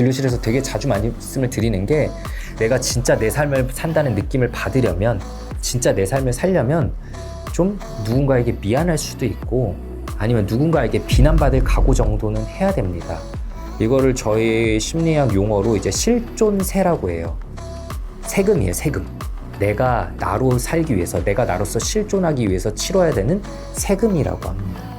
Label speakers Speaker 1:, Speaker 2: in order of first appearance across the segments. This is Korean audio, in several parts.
Speaker 1: 진료실에서 되게 자주 말씀을 드리는 게 내가 진짜 내 삶을 산다는 느낌을 받으려면 진짜 내 삶을 살려면 좀 누군가에게 미안할 수도 있고 아니면 누군가에게 비난받을 각오 정도는 해야 됩니다. 이거를 저희 심리학 용어로 이제 실존세라고 해요. 세금이에요, 세금. 내가 나로 살기 위해서, 내가 나로서 실존하기 위해서 치러야 되는 세금이라고 합니다.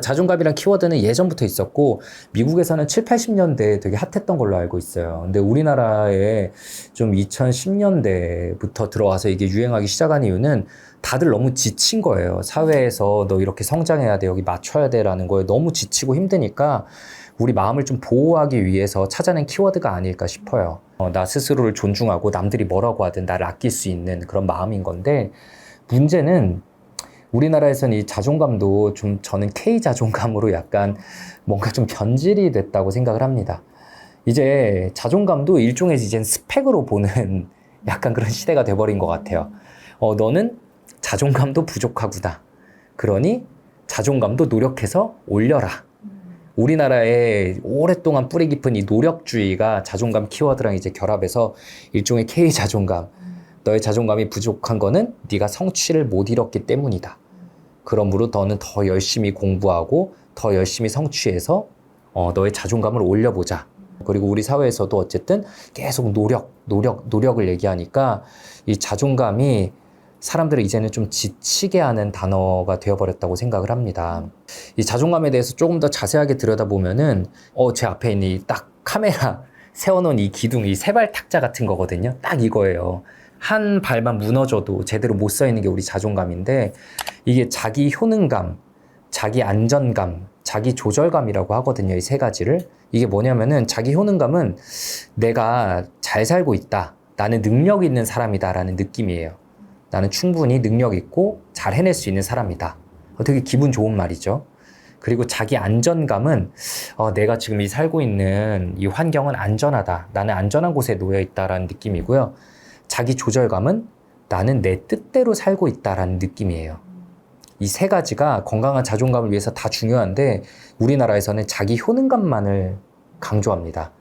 Speaker 1: 자존감이란 키워드는 예전부터 있었고 미국에서는 7, 80년대에 되게 핫했던 걸로 알고 있어요. 근데 우리나라에 좀 2010년대부터 들어와서 이게 유행하기 시작한 이유는 다들 너무 지친 거예요. 사회에서 너 이렇게 성장해야 돼, 여기 맞춰야 돼라는 거에 너무 지치고 힘드니까 우리 마음을 좀 보호하기 위해서 찾아낸 키워드가 아닐까 싶어요. 어, 나 스스로를 존중하고 남들이 뭐라고 하든 나를 아낄 수 있는 그런 마음인 건데 문제는 우리나라에서는 이 자존감도 좀 저는 K 자존감으로 약간 뭔가 좀 변질이 됐다고 생각을 합니다. 이제 자존감도 일종의 이제 스펙으로 보는 약간 그런 시대가 돼버린 것 같아요. 어, 너는 자존감도 부족하구나. 그러니 자존감도 노력해서 올려라. 우리나라에 오랫동안 뿌리 깊은 이 노력주의가 자존감 키워드랑 이제 결합해서 일종의 K 자존감. 너의 자존감이 부족한 거는 네가 성취를 못 이뤘기 때문이다. 그러므로 너는 더 열심히 공부하고 더 열심히 성취해서 어, 너의 자존감을 올려보자. 그리고 우리 사회에서도 어쨌든 계속 노력, 노력, 노력을 얘기하니까 이 자존감이 사람들을 이제는 좀 지치게 하는 단어가 되어버렸다고 생각을 합니다. 이 자존감에 대해서 조금 더 자세하게 들여다보면은, 어, 제 앞에 있는 이 딱 카메라 세워놓은 이 기둥, 이 세발 탁자 같은 거거든요. 딱 이거예요. 한 발만 무너져도 제대로 못 서 있는 게 우리 자존감인데, 이게 자기 효능감, 자기 안전감, 자기 조절감이라고 하거든요. 이 세 가지를. 이게 뭐냐면은 자기 효능감은 내가 잘 살고 있다. 나는 능력 있는 사람이다라는 느낌이에요. 나는 충분히 능력 있고 잘 해낼 수 있는 사람이다. 어, 되게 기분 좋은 말이죠. 그리고 자기 안전감은 어, 내가 지금 이 살고 있는 이 환경은 안전하다. 나는 안전한 곳에 놓여 있다라는 느낌이고요. 자기 조절감은 나는 내 뜻대로 살고 있다라는 느낌이에요. 이 세 가지가 건강한 자존감을 위해서 다 중요한데 우리나라에서는 자기 효능감만을 강조합니다.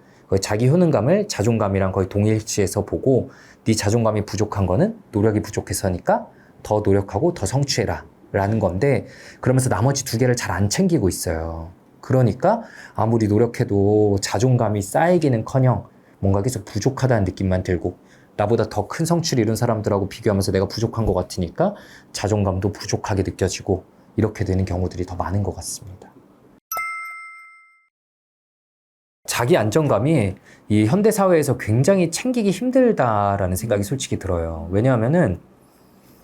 Speaker 1: 자기 효능감을 자존감이랑 거의 동일치해서 보고 네 자존감이 부족한 거는 노력이 부족해서니까 더 노력하고 더 성취해라 라는 건데 그러면서 나머지 두 개를 잘 안 챙기고 있어요. 그러니까 아무리 노력해도 자존감이 쌓이기는커녕 뭔가 계속 부족하다는 느낌만 들고 나보다 더 큰 성취를 이룬 사람들하고 비교하면서 내가 부족한 것 같으니까 자존감도 부족하게 느껴지고 이렇게 되는 경우들이 더 많은 것 같습니다. 자기 안정감이 이 현대 사회에서 굉장히 챙기기 힘들다라는 생각이 솔직히 들어요. 왜냐하면은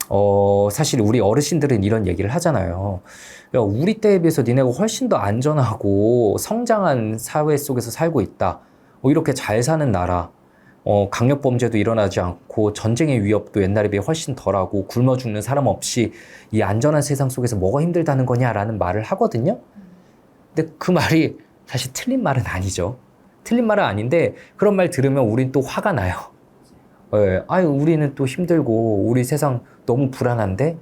Speaker 1: 어 사실 우리 어르신들은 이런 얘기를 하잖아요. 야, 우리 때에 비해서 니네가 훨씬 더 안전하고 성장한 사회 속에서 살고 있다. 뭐 이렇게 잘 사는 나라. 어, 강력 범죄도 일어나지 않고 전쟁의 위협도 옛날에 비해 훨씬 덜하고 굶어 죽는 사람 없이 이 안전한 세상 속에서 뭐가 힘들다는 거냐라는 말을 하거든요. 근데 그 말이 사실 틀린 말은 아니죠. 틀린 말은 아닌데 그런 말 들으면 우린 또 화가 나요. 예, 아유 우리는 또 힘들고 우리 세상 너무 불안한데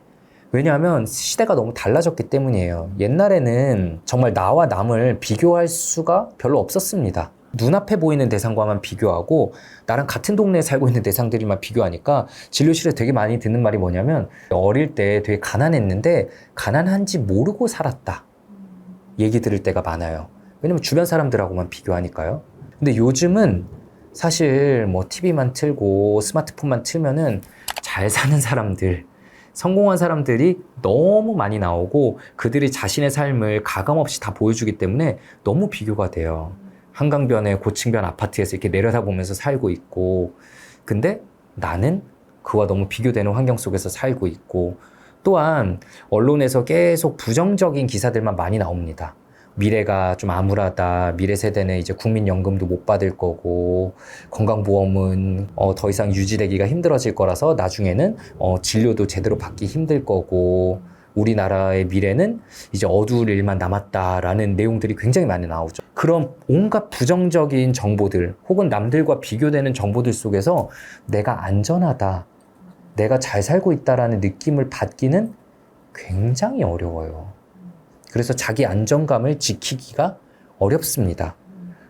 Speaker 1: 왜냐하면 시대가 너무 달라졌기 때문이에요. 옛날에는 정말 나와 남을 비교할 수가 별로 없었습니다. 눈앞에 보이는 대상과만 비교하고 나랑 같은 동네에 살고 있는 대상들이만 비교하니까 진료실에 되게 많이 듣는 말이 뭐냐면 어릴 때 되게 가난했는데 가난한지 모르고 살았다. 얘기 들을 때가 많아요. 왜냐면 주변 사람들하고만 비교하니까요. 근데 요즘은 사실 뭐 TV만 틀고 스마트폰만 틀면은 잘 사는 사람들, 성공한 사람들이 너무 많이 나오고 그들이 자신의 삶을 가감없이 다 보여주기 때문에 너무 비교가 돼요. 한강변에 고층변 아파트에서 이렇게 내려다보면서 살고 있고, 근데 나는 그와 너무 비교되는 환경 속에서 살고 있고, 또한 언론에서 계속 부정적인 기사들만 많이 나옵니다. 미래가 좀 암울하다. 미래 세대는 이제 국민연금도 못 받을 거고 건강보험은 어, 더 이상 유지되기가 힘들어질 거라서 나중에는 어, 진료도 제대로 받기 힘들 거고 우리나라의 미래는 이제 어두울 일만 남았다라는 내용들이 굉장히 많이 나오죠. 그런 온갖 부정적인 정보들 혹은 남들과 비교되는 정보들 속에서 내가 안전하다, 내가 잘 살고 있다라는 느낌을 받기는 굉장히 어려워요. 그래서 자기 안정감을 지키기가 어렵습니다.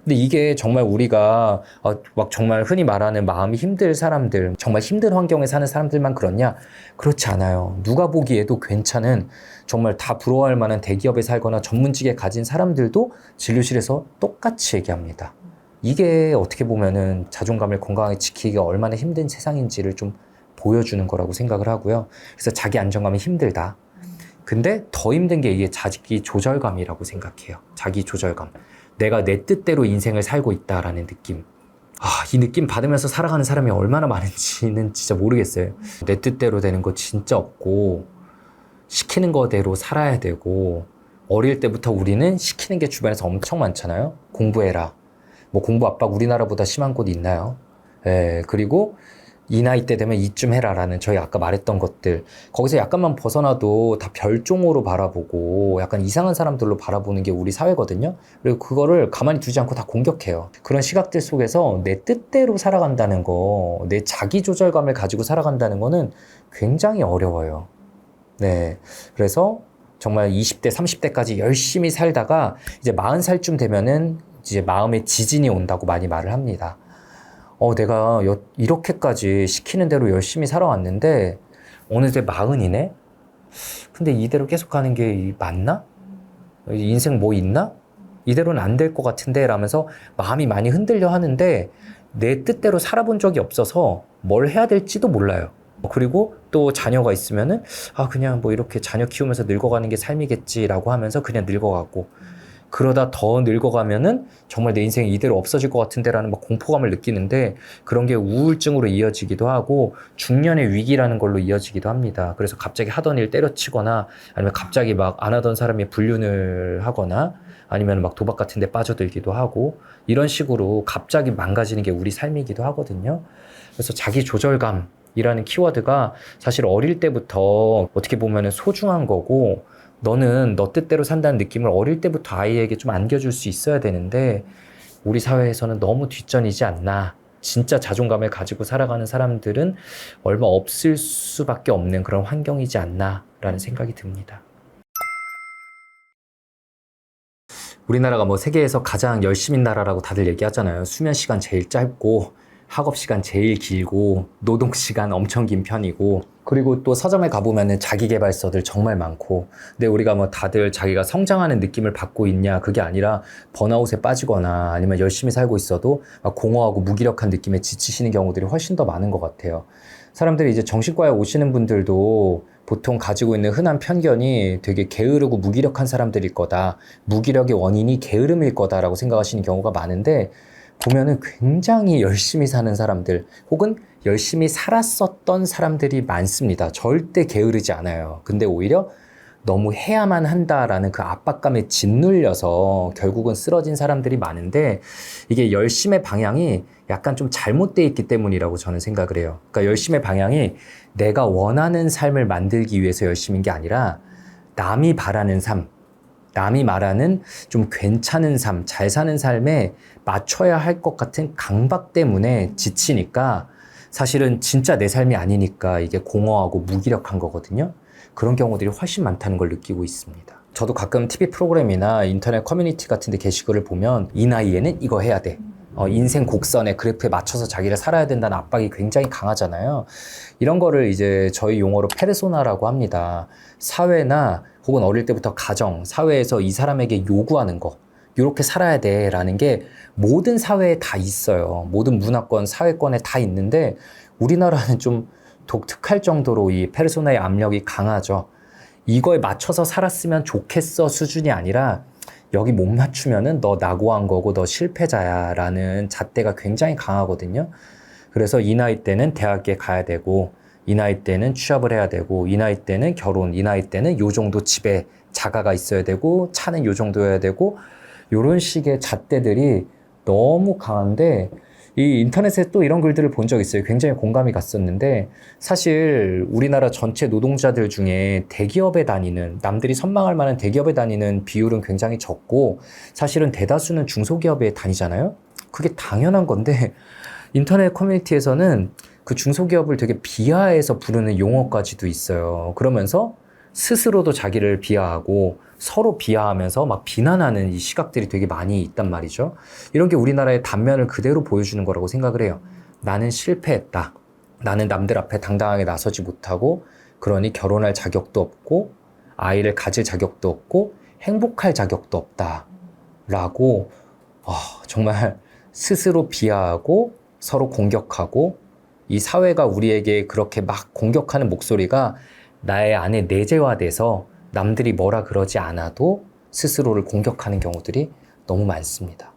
Speaker 1: 근데 이게 정말 우리가 어, 막 정말 흔히 말하는 마음이 힘들 사람들, 정말 힘든 환경에 사는 사람들만 그렇냐? 그렇지 않아요. 누가 보기에도 괜찮은 정말 다 부러워할 만한 대기업에 살거나 전문직에 가진 사람들도 진료실에서 똑같이 얘기합니다. 이게 어떻게 보면은 자존감을 건강하게 지키기가 얼마나 힘든 세상인지를 좀 보여주는 거라고 생각을 하고요. 그래서 자기 안정감이 힘들다. 근데 더 힘든 게 이게 자기 조절감이라고 생각해요. 자기 조절감. 내가 내 뜻대로 인생을 살고 있다라는 느낌. 아, 이 느낌 받으면서 살아가는 사람이 얼마나 많은지는 진짜 모르겠어요. 내 뜻대로 되는 거 진짜 없고, 시키는 거대로 살아야 되고, 어릴 때부터 우리는 시키는 게 주변에서 엄청 많잖아요. 공부해라. 뭐 공부 압박 우리나라보다 심한 곳 있나요? 예, 그리고 이 나이 때 되면 이쯤 해라라는 저희 아까 말했던 것들 거기서 약간만 벗어나도 다 별종으로 바라보고 약간 이상한 사람들로 바라보는 게 우리 사회거든요. 그리고 그거를 가만히 두지 않고 다 공격해요. 그런 시각들 속에서 내 뜻대로 살아간다는 거, 내 자기 조절감을 가지고 살아간다는 거는 굉장히 어려워요. 네. 그래서 정말 20대, 30대까지 열심히 살다가 이제 40살쯤 되면은 이제 마음에 지진이 온다고 많이 말을 합니다. 어, 내가 여- 이렇게까지 시키는 대로 열심히 살아왔는데 어느새 마흔이네? 근데 이대로 계속 가는 게 이- 맞나? 인생 뭐 있나? 이대로는 안 될 것 같은데 라면서 마음이 많이 흔들려 하는데 내 뜻대로 살아본 적이 없어서 뭘 해야 될지도 몰라요. 그리고 또 자녀가 있으면은 아 그냥 뭐 이렇게 자녀 키우면서 늙어가는 게 삶이겠지라고 하면서 그냥 늙어가고 그러다 더 늙어가면은 정말 내 인생이 이대로 없어질 것 같은데라는 막 공포감을 느끼는데 그런 게 우울증으로 이어지기도 하고 중년의 위기라는 걸로 이어지기도 합니다. 그래서 갑자기 하던 일 때려치거나 아니면 갑자기 막 안 하던 사람이 불륜을 하거나 아니면 막 도박 같은 데 빠져들기도 하고 이런 식으로 갑자기 망가지는 게 우리 삶이기도 하거든요. 그래서 자기 조절감 이라는 키워드가 사실 어릴 때부터 어떻게 보면 소중한 거고 너는 너 뜻대로 산다는 느낌을 어릴 때부터 아이에게 좀 안겨줄 수 있어야 되는데 우리 사회에서는 너무 뒷전이지 않나. 진짜 자존감을 가지고 살아가는 사람들은 얼마 없을 수밖에 없는 그런 환경이지 않나라는 생각이 듭니다. 우리나라가 뭐 세계에서 가장 열심인 나라라고 다들 얘기하잖아요. 수면 시간 제일 짧고 학업 시간 제일 길고 노동 시간 엄청 긴 편이고 그리고 또 서점에 가보면은 자기 개발서들 정말 많고 근데 우리가 뭐 다들 자기가 성장하는 느낌을 받고 있냐 그게 아니라 번아웃에 빠지거나 아니면 열심히 살고 있어도 막 공허하고 무기력한 느낌에 지치시는 경우들이 훨씬 더 많은 것 같아요. 사람들이 이제 정신과에 오시는 분들도 보통 가지고 있는 흔한 편견이 되게 게으르고 무기력한 사람들일 거다. 무기력의 원인이 게으름일 거다라고 생각하시는 경우가 많은데 보면은 굉장히 열심히 사는 사람들 혹은 열심히 살았었던 사람들이 많습니다. 절대 게으르지 않아요. 근데 오히려 너무 해야만 한다라는 그 압박감에 짓눌려서 결국은 쓰러진 사람들이 많은데 이게 열심의 방향이 약간 좀 잘못되어 있기 때문이라고 저는 생각을 해요. 그러니까 열심의 방향이 내가 원하는 삶을 만들기 위해서 열심인 게 아니라 남이 바라는 삶, 남이 말하는 좀 괜찮은 삶, 잘 사는 삶에 맞춰야 할 것 같은 강박 때문에 지치니까 사실은 진짜 내 삶이 아니니까 이게 공허하고 무기력한 거거든요. 그런 경우들이 훨씬 많다는 걸 느끼고 있습니다. 저도 가끔 TV 프로그램이나 인터넷 커뮤니티 같은 데 게시글을 보면 이 나이에는 이거 해야 돼. 어, 인생 곡선의 그래프에 맞춰서 자기를 살아야 된다는 압박이 굉장히 강하잖아요. 이런 거를 이제 저희 용어로 페르소나라고 합니다. 사회나 혹은 어릴 때부터 가정, 사회에서 이 사람에게 요구하는 거. 이렇게 살아야 돼. 라는 게 모든 사회에 다 있어요. 모든 문화권, 사회권에 다 있는데 우리나라는 좀 독특할 정도로 이 페르소나의 압력이 강하죠. 이거에 맞춰서 살았으면 좋겠어 수준이 아니라 여기 못 맞추면은 너 낙오한 거고 너 실패자야 라는 잣대가 굉장히 강하거든요. 그래서 이 나이 때는 대학에 가야 되고 이 나이 때는 취업을 해야 되고 이 나이 때는 결혼 이 나이 때는 요 정도 집에 자가가 있어야 되고 차는 요 정도여야 되고 요런 식의 잣대들이 너무 강한데 이 인터넷에 또 이런 글들을 본 적 있어요. 굉장히 공감이 갔었는데 사실 우리나라 전체 노동자들 중에 대기업에 다니는 남들이 선망할 만한 대기업에 다니는 비율은 굉장히 적고 사실은 대다수는 중소기업에 다니잖아요. 그게 당연한 건데 인터넷 커뮤니티에서는 그 중소기업을 되게 비하해서 부르는 용어까지도 있어요. 그러면서 스스로도 자기를 비하하고 서로 비하하면서 막 비난하는 이 시각들이 되게 많이 있단 말이죠. 이런 게 우리나라의 단면을 그대로 보여주는 거라고 생각을 해요. 나는 실패했다. 나는 남들 앞에 당당하게 나서지 못하고 그러니 결혼할 자격도 없고 아이를 가질 자격도 없고 행복할 자격도 없다. 라고 아, 정말 스스로 비하하고 서로 공격하고 이 사회가 우리에게 그렇게 막 공격하는 목소리가 나의 안에 내재화돼서 남들이 뭐라 그러지 않아도 스스로를 공격하는 경우들이 너무 많습니다.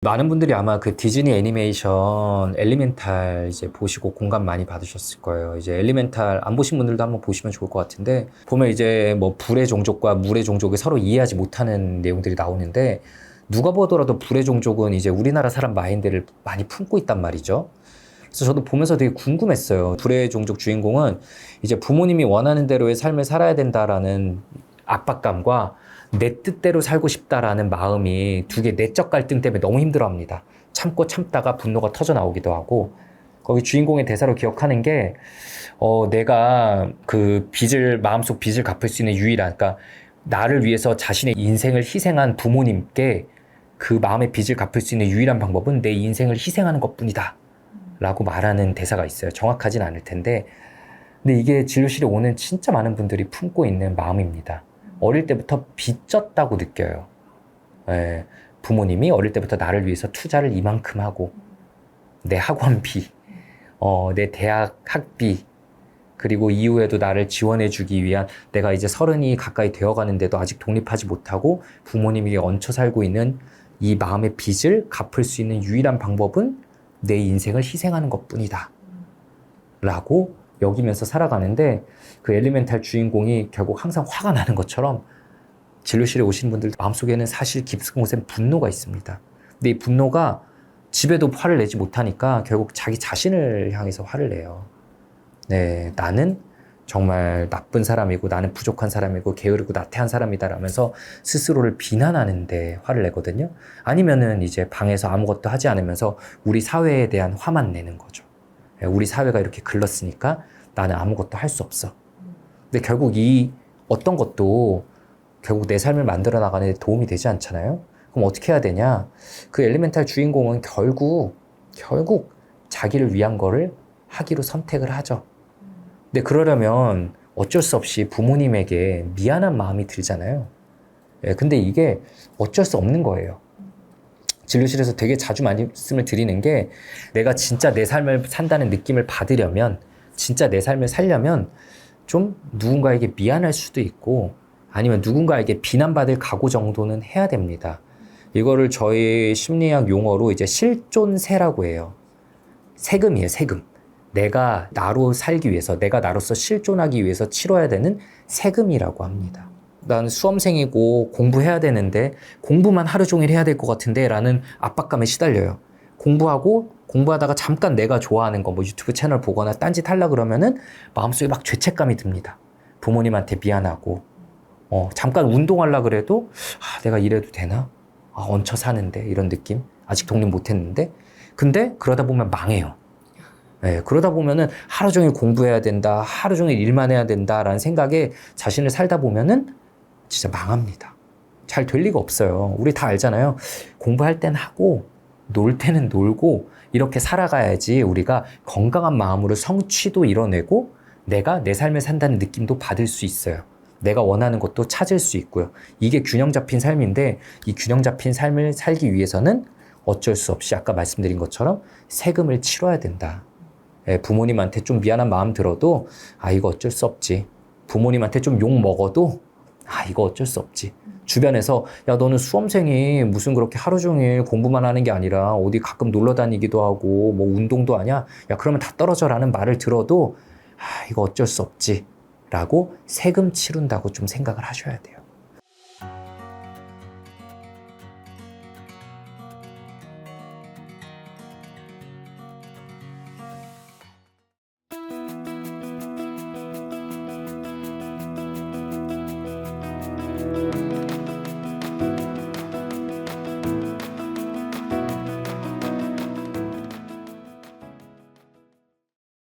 Speaker 1: 많은 분들이 아마 그 디즈니 애니메이션 엘리멘탈 이제 보시고 공감 많이 받으셨을 거예요. 이제 엘리멘탈 안 보신 분들도 한번 보시면 좋을 것 같은데 보면 이제 뭐 불의 종족과 물의 종족이 서로 이해하지 못하는 내용들이 나오는데 누가 보더라도 불의 종족은 이제 우리나라 사람 마인드를 많이 품고 있단 말이죠. 그래서 저도 보면서 되게 궁금했어요. 불의 종족 주인공은 이제 부모님이 원하는 대로의 삶을 살아야 된다라는 압박감과 내 뜻대로 살고 싶다라는 마음이 두 개 내적 갈등 때문에 너무 힘들어합니다. 참고 참다가 분노가 터져 나오기도 하고 거기 주인공의 대사로 기억하는 게 어, 내가 그 빚을 마음속 빚을 갚을 수 있는 유일한 그러니까 나를 위해서 자신의 인생을 희생한 부모님께 그 마음의 빚을 갚을 수 있는 유일한 방법은 내 인생을 희생하는 것뿐이다. 라고 말하는 대사가 있어요. 정확하진 않을 텐데. 근데 이게 진료실에 오는 진짜 많은 분들이 품고 있는 마음입니다. 어릴 때부터 빚졌다고 느껴요. 예, 부모님이 어릴 때부터 나를 위해서 투자를 이만큼 하고, 내 학원비, 어, 내 대학 학비, 그리고 이후에도 나를 지원해주기 위한 내가 이제 서른이 가까이 되어 가는데도 아직 독립하지 못하고 부모님에게 얹혀 살고 있는 이 마음의 빚을 갚을 수 있는 유일한 방법은 내 인생을 희생하는 것 뿐이다. 라고 여기면서 살아가는데 그 엘리멘탈 주인공이 결국 항상 화가 나는 것처럼 진료실에 오시는 분들 마음속에는 사실 깊은 곳엔 분노가 있습니다. 근데 이 분노가 집에도 화를 내지 못하니까 결국 자기 자신을 향해서 화를 내요. 네, 나는 정말 나쁜 사람이고 나는 부족한 사람이고 게으르고 나태한 사람이다라면서 스스로를 비난하는데 화를 내거든요. 아니면은 이제 방에서 아무것도 하지 않으면서 우리 사회에 대한 화만 내는 거죠. 예, 우리 사회가 이렇게 글렀으니까 나는 아무것도 할 수 없어. 근데 결국 이 어떤 것도 결국 내 삶을 만들어 나가는 데 도움이 되지 않잖아요. 그럼 어떻게 해야 되냐? 그 엘리멘탈 주인공은 결국 결국 자기를 위한 거를 하기로 선택을 하죠. 근데 그러려면 어쩔 수 없이 부모님에게 미안한 마음이 들잖아요. 예, 근데 이게 어쩔 수 없는 거예요. 진료실에서 되게 자주 말씀을 드리는 게 내가 진짜 내 삶을 산다는 느낌을 받으려면 진짜 내 삶을 살려면 좀 누군가에게 미안할 수도 있고 아니면 누군가에게 비난받을 각오 정도는 해야 됩니다. 이거를 저희 심리학 용어로 이제 실존세라고 해요. 세금이에요, 세금. 내가 나로 살기 위해서, 내가 나로서 실존하기 위해서 치러야 되는 세금이라고 합니다. 난 수험생이고 공부해야 되는데 공부만 하루 종일 해야 될 것 같은데 라는 압박감에 시달려요. 공부하고 공부하다가 잠깐 내가 좋아하는 거 뭐 유튜브 채널 보거나 딴짓 하려 그러면은 마음속에 막 죄책감이 듭니다. 부모님한테 미안하고 어, 잠깐 운동하려 그래도 아, 내가 이래도 되나? 아, 얹혀 사는데 이런 느낌 아직 독립 못 했는데 근데 그러다 보면 망해요. 예, 그러다 보면은 하루 종일 공부해야 된다, 하루 종일 일만 해야 된다라는 생각에 자신을 살다 보면은 진짜 망합니다. 잘 될 리가 없어요. 우리 다 알잖아요. 공부할 땐 하고, 놀 때는 놀고, 이렇게 살아가야지 우리가 건강한 마음으로 성취도 이뤄내고, 내가 내 삶을 산다는 느낌도 받을 수 있어요. 내가 원하는 것도 찾을 수 있고요. 이게 균형 잡힌 삶인데, 이 균형 잡힌 삶을 살기 위해서는 어쩔 수 없이 아까 말씀드린 것처럼 세금을 치러야 된다. 예, 부모님한테 좀 미안한 마음 들어도, 아, 이거 어쩔 수 없지. 부모님한테 좀 욕 먹어도, 아, 이거 어쩔 수 없지. 주변에서, 야, 너는 수험생이 무슨 그렇게 하루 종일 공부만 하는 게 아니라 어디 가끔 놀러 다니기도 하고, 뭐 운동도 하냐? 야, 그러면 다 떨어져 라는 말을 들어도, 아, 이거 어쩔 수 없지. 라고 세금 치른다고 좀 생각을 하셔야 돼요.